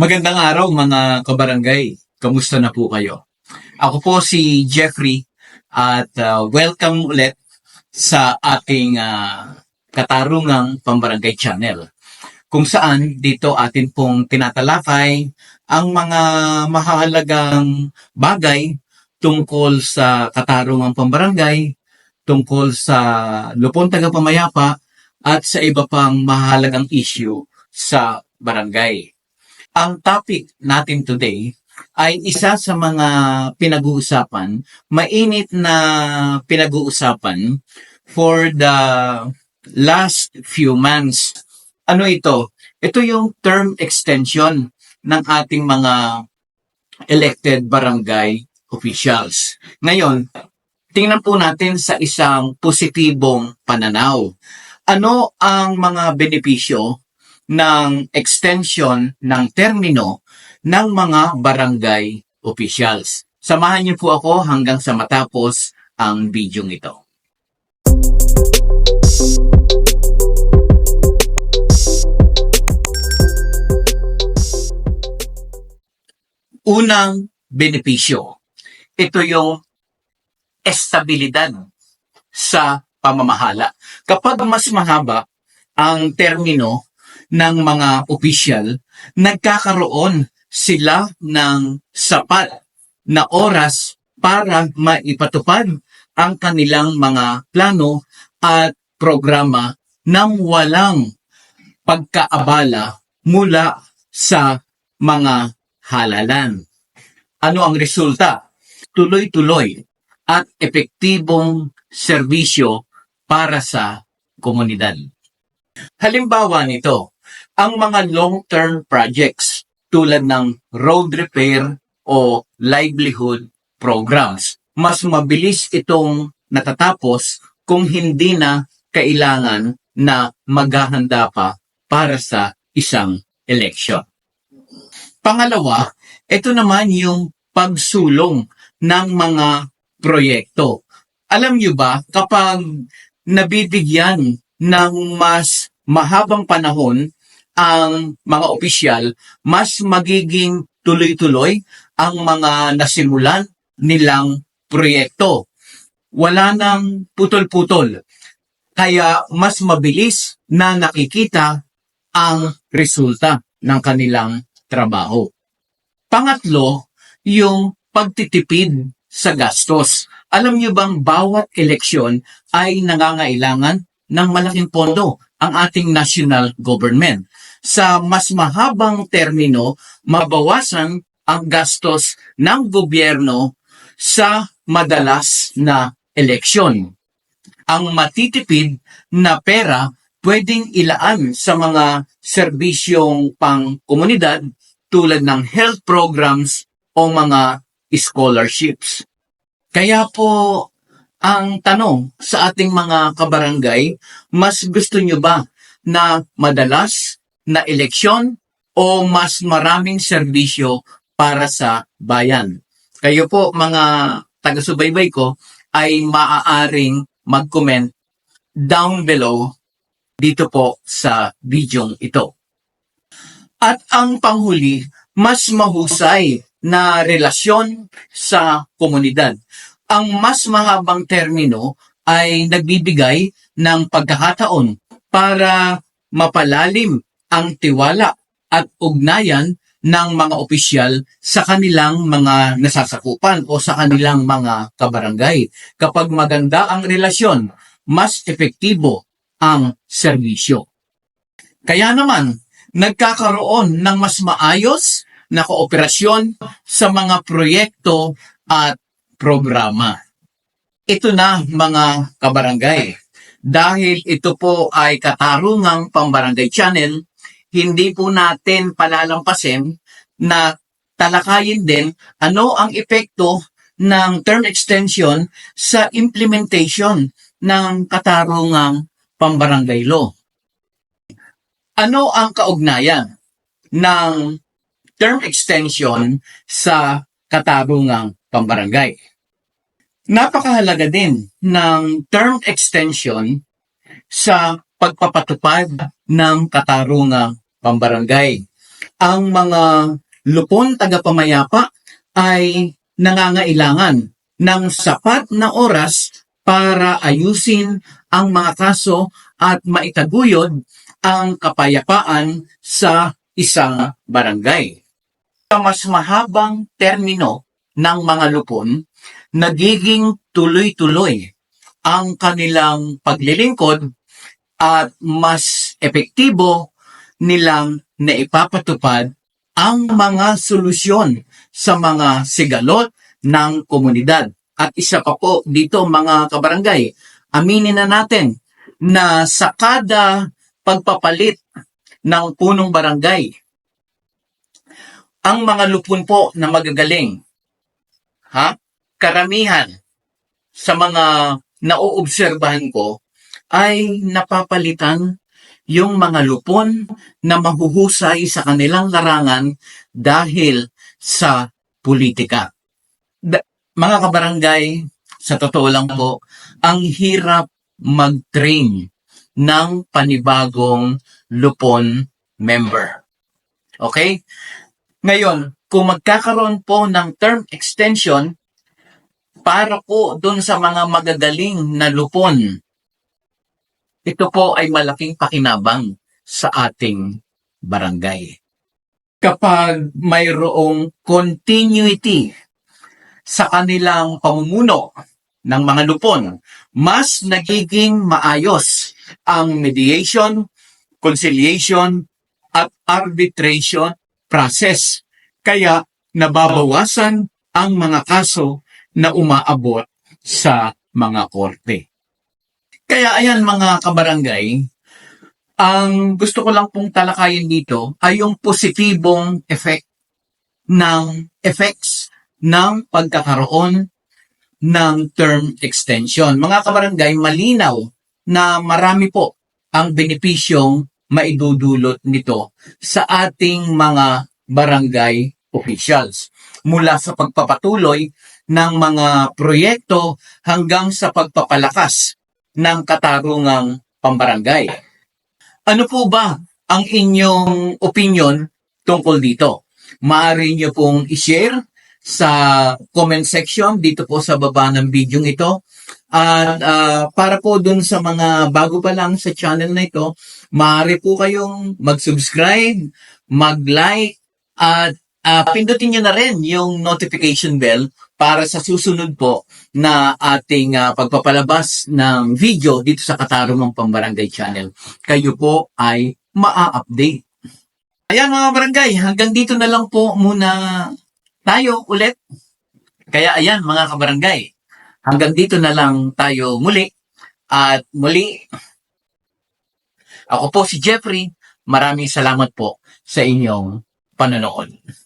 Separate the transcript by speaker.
Speaker 1: Magandang araw mga kabarangay. Kamusta na po kayo? Ako po si Jeffrey at uh, welcome ulit sa ating uh, Katarungang Pambarangay Channel kung saan dito atin pong tinatalakay ang mga mahalagang bagay tungkol sa katarungang pambarangay, tungkol sa lupon tagapamayapa at sa iba pang mahalagang issue sa barangay. Ang topic natin today ay isa sa mga pinag-uusapan, mainit na pinag-uusapan for the last few months. Ano ito? Ito yung term extension ng ating mga elected barangay officials. Ngayon, tingnan po natin sa isang positibong pananaw. Ano ang mga benepisyo ng extension ng termino ng mga barangay officials? Samahan niyo po ako hanggang sa matapos ang video ito. Unang benepisyo. Ito yung estabilidad sa pamamahala. Kapag mas mahaba ang termino ng mga opisyal, nagkakaroon sila ng sapat na oras para maipatupad ang kanilang mga plano at programa nang walang pagkaabala mula sa mga halalan. Ano ang resulta? Tuloy-tuloy at epektibong serbisyo para sa komunidad. Halimbawa nito, ang mga long-term projects tulad ng road repair o livelihood programs, mas mabilis itong natatapos kung hindi na kailangan na maghahanda pa para sa isang election. Pangalawa, ito naman yung pagsulong ng mga proyekto. Alam nyo ba, kapag nabibigyan ng mas mahabang panahon ang mga opisyal, mas magiging tuloy-tuloy ang mga nasimulan nilang proyekto. Wala nang putol-putol. Kaya mas mabilis na nakikita ang resulta ng kanilang trabaho. Pangatlo, yung pagtitipid sa gastos. Alam niyo bang bawat eleksyon ay nangangailangan ng malaking pondo ang ating national government. Sa mas mahabang termino, mabawasan ang gastos ng gobyerno sa madalas na eleksyon. Ang matitipid na pera pwedeng ilaan sa mga serbisyong pang komunidad tulad ng health programs o mga scholarships. Kaya po, ang tanong sa ating mga kabarangay, mas gusto nyo ba na madalas na eleksyon o mas maraming serbisyo para sa bayan? Kayo po, mga taga-subaybay ko, ay maaaring mag-comment down below dito po sa video ito. At ang panghuli, mas mahusay na relasyon sa komunidad. Ang mas mahabang termino ay nagbibigay ng pagkakataon para mapalalim ang tiwala at ugnayan ng mga opisyal sa kanilang mga nasasakupan o sa kanilang mga kabarangay. Kapag maganda ang relasyon, mas epektibo ang serbisyo. Kaya naman, nagkakaroon ng mas maayos na kooperasyon sa mga proyekto at programa. Ito na mga kabarangay. Dahil ito po ay katarungang pambarangay channel, hindi po natin palalampasin na talakayin din ano ang epekto ng term extension sa implementation ng katarungang pambarangay law. Ano ang kaugnayan ng term extension sa katarungang pambarangay? Napakahalaga din ng term extension sa pagpapatupad ng katarungang pambarangay. ang mga lupon tagapamayapa ay nangangailangan ng sapat na oras para ayusin ang mga kaso at maitaguyod ang kapayapaan sa isang barangay. Sa mas mahabang termino ng mga lupon, nagiging tuloy-tuloy ang kanilang paglilingkod at mas epektibo nilang naipapatupad ang mga solusyon sa mga sigalot ng komunidad. At isa pa po dito mga kabarangay, aminin na natin na sa kada pagpapalit ng punong barangay, ang mga lupon po na magagaling, ha? Karamihan sa mga nauobserbahan ko ay napapalitan yung mga lupon na mahuhusay sa kanilang larangan dahil sa politika. Da- mga kabarangay, sa totoo lang po, ang hirap mag-train ng panibagong lupon member. Okay? Ngayon, kung magkakaroon po ng term extension para po dun sa mga magagaling na lupon, ito po ay malaking pakinabang sa ating barangay. Kapag mayroong continuity sa kanilang pamumuno ng mga lupon, mas nagiging maayos ang mediation, conciliation, at arbitration process. Kaya nababawasan ang mga kaso na umaabot sa mga korte. Kaya ayan mga kabarangay, ang gusto ko lang pong talakayin dito ay yung positibong effect ng effects ng pagkakaroon ng term extension. Mga kabarangay, malinaw na marami po ang benepisyong maidudulot nito sa ating mga barangay officials. Mula sa pagpapatuloy ng mga proyekto hanggang sa pagpapalakas ng katarungang pambarangay. Ano po ba ang inyong opinion tungkol dito? Maaari nyo pong i-share sa comment section dito po sa baba ng video ito. At ah, para po dun sa mga bago pa lang sa channel na ito, maaari po kayong mag-subscribe, mag-like, at ah, pindutin nyo na rin yung notification bell para sa susunod po na ating ah, pagpapalabas ng video dito sa Katarumang Pambarangay Channel. Kayo po ay maa-update. Ayan mga barangay, hanggang dito na lang po muna tayo ulit. Kaya ayan mga kabarangay, hanggang dito na lang tayo muli. At muli, ako po si Jeffrey. Maraming salamat po sa inyong panonood.